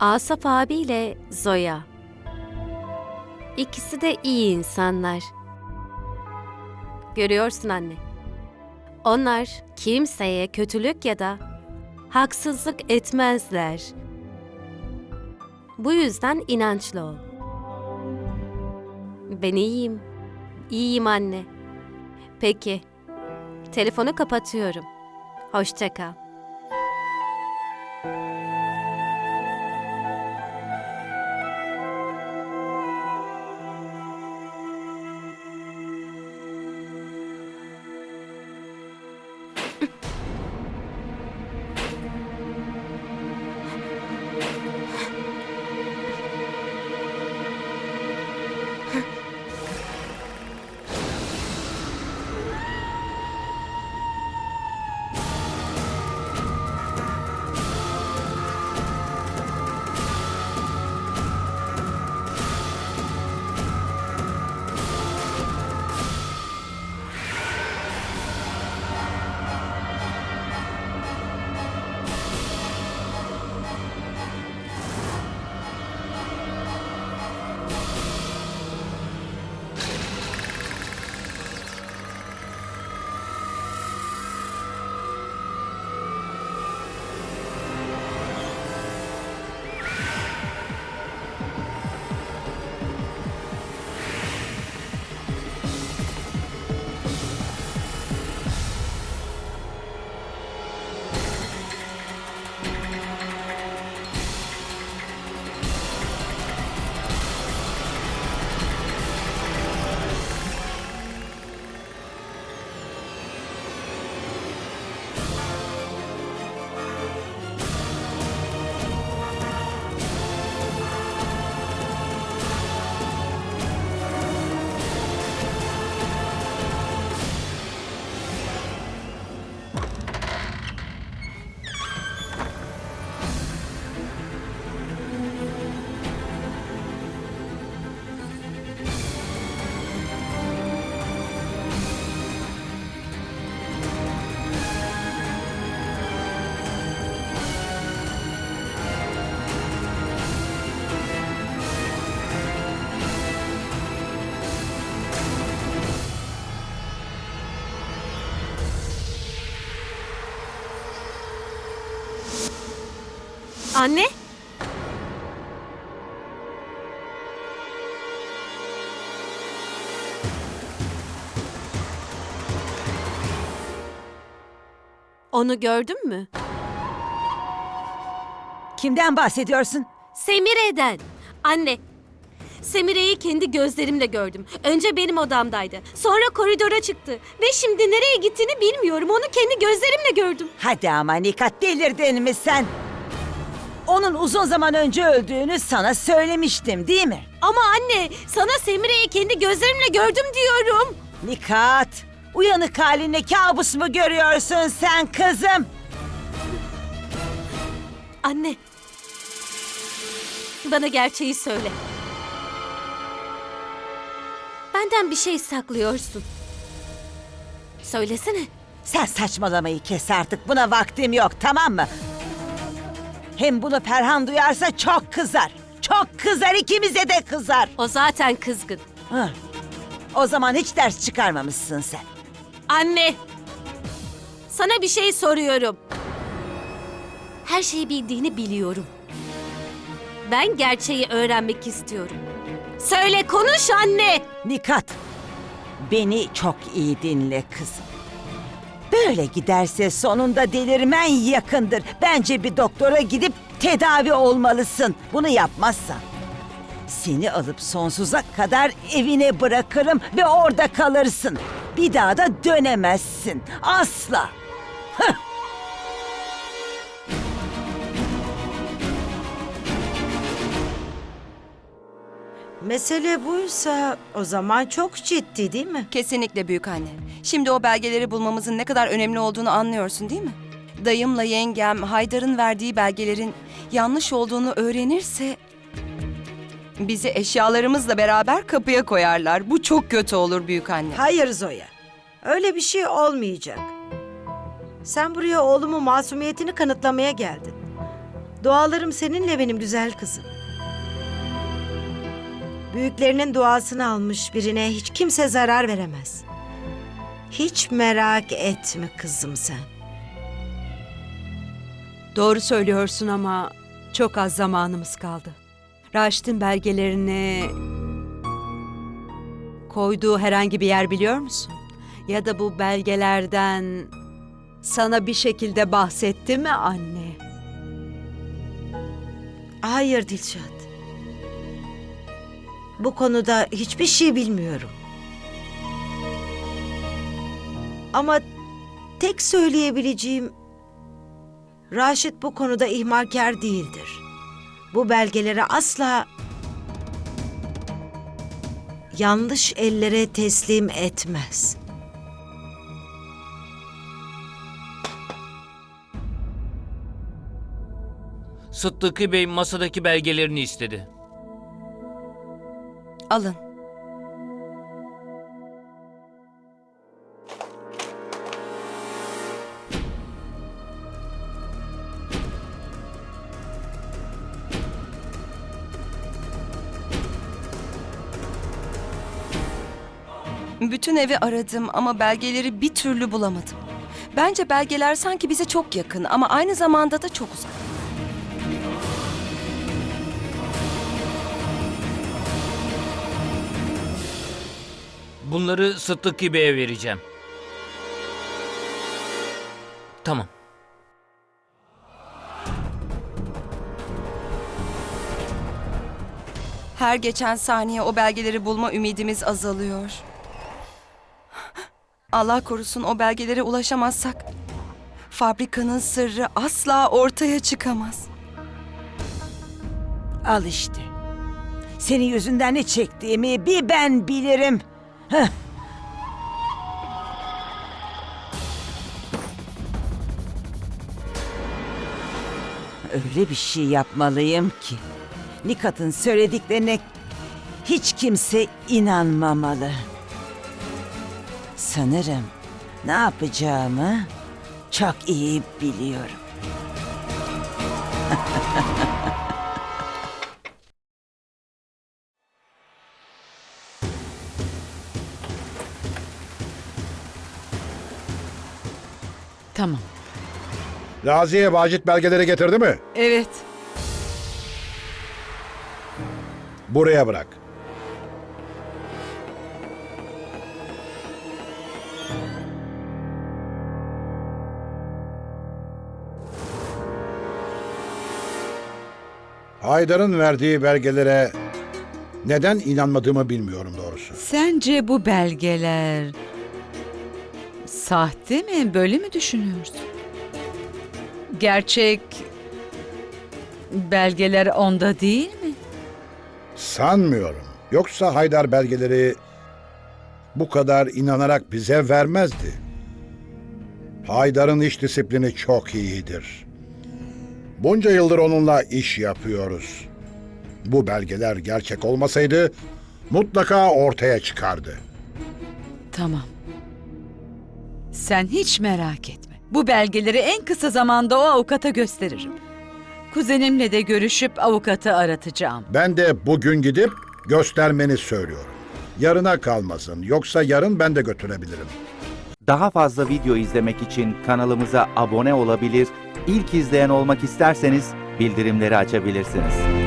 Asaf abiyle Zoya. İkisi de iyi insanlar. Görüyorsun anne. Onlar kimseye kötülük ya da haksızlık etmezler. Bu yüzden inançlı ol. Ben iyiyim. İyiyim anne. Peki. Telefonu kapatıyorum. Hoşça kal. Anne? Onu gördün mü? Kimden bahsediyorsun? Semire'den. Anne, Semire'yi kendi gözlerimle gördüm. Önce benim odamdaydı. Sonra koridora çıktı. Ve şimdi nereye gittiğini bilmiyorum. Onu kendi gözlerimle gördüm. Hadi ama Nikat delirdin mi sen? Onun uzun zaman önce öldüğünü sana söylemiştim değil mi? Ama anne, sana Semire'yi kendi gözlerimle gördüm diyorum. Nikat, uyanık haline kabus mu görüyorsun sen kızım? Anne. Bana gerçeği söyle. Benden bir şey saklıyorsun. Söylesene. Sen saçmalamayı kes artık buna vaktim yok tamam mı? Hem bunu Ferhan duyarsa çok kızar. Çok kızar ikimize de kızar. O zaten kızgın. Hah. O zaman hiç ders çıkarmamışsın sen. Anne. Sana bir şey soruyorum. Her şeyi bildiğini biliyorum. Ben gerçeği öğrenmek istiyorum. Söyle konuş anne. Nikat, beni çok iyi dinle kızım. Böyle giderse sonunda delirmen yakındır. Bence bir doktora gidip tedavi olmalısın. Bunu yapmazsan seni alıp sonsuza kadar evine bırakırım ve orada kalırsın. Bir daha da dönemezsin. Asla. Mesele buysa o zaman çok ciddi değil mi? Kesinlikle büyük anne. Şimdi o belgeleri bulmamızın ne kadar önemli olduğunu anlıyorsun değil mi? Dayımla yengem Haydar'ın verdiği belgelerin yanlış olduğunu öğrenirse bizi eşyalarımızla beraber kapıya koyarlar. Bu çok kötü olur büyük anne. Hayır Zoya. Öyle bir şey olmayacak. Sen buraya oğlumun masumiyetini kanıtlamaya geldin. Dualarım seninle benim güzel kızım. Büyüklerinin duasını almış birine hiç kimse zarar veremez. Hiç merak etme kızım sen. Doğru söylüyorsun ama çok az zamanımız kaldı. Raşit'in belgelerini koyduğu herhangi bir yer biliyor musun? Ya da bu belgelerden sana bir şekilde bahsetti mi anne? Hayır Dilşat. Bu konuda hiçbir şey bilmiyorum. Ama tek söyleyebileceğim Raşit bu konuda ihmalkar değildir. Bu belgeleri asla yanlış ellere teslim etmez. Sıddıkı Bey masadaki belgelerini istedi. Alın. Bütün evi aradım ama belgeleri bir türlü bulamadım. Bence belgeler sanki bize çok yakın ama aynı zamanda da çok uzak. Bunları Sıddıkı Bey'e vereceğim. Tamam. Her geçen saniye o belgeleri bulma ümidimiz azalıyor. Allah korusun o belgelere ulaşamazsak fabrikanın sırrı asla ortaya çıkamaz. Al işte. Senin yüzünden ne çektiğimi bir ben bilirim. Öyle bir şey yapmalıyım ki Nikat'ın söylediklerine hiç kimse inanmamalı. Sanırım ne yapacağımı çok iyi biliyorum. Tamam. Raziye Vacit belgeleri getirdi mi? Evet. Buraya bırak. Haydar'ın verdiği belgelere neden inanmadığımı bilmiyorum doğrusu. Sence bu belgeler sahte mi? Böyle mi düşünüyorsun? Gerçek belgeler onda değil mi? Sanmıyorum. Yoksa Haydar belgeleri bu kadar inanarak bize vermezdi. Haydar'ın iş disiplini çok iyidir. Bunca yıldır onunla iş yapıyoruz. Bu belgeler gerçek olmasaydı mutlaka ortaya çıkardı. Tamam. Sen hiç merak etme. Bu belgeleri en kısa zamanda o avukata gösteririm. Kuzenimle de görüşüp avukatı aratacağım. Ben de bugün gidip göstermeni söylüyorum. Yarına kalmasın. Yoksa yarın ben de götürebilirim. Daha fazla video izlemek için kanalımıza abone olabilir, ilk izleyen olmak isterseniz bildirimleri açabilirsiniz.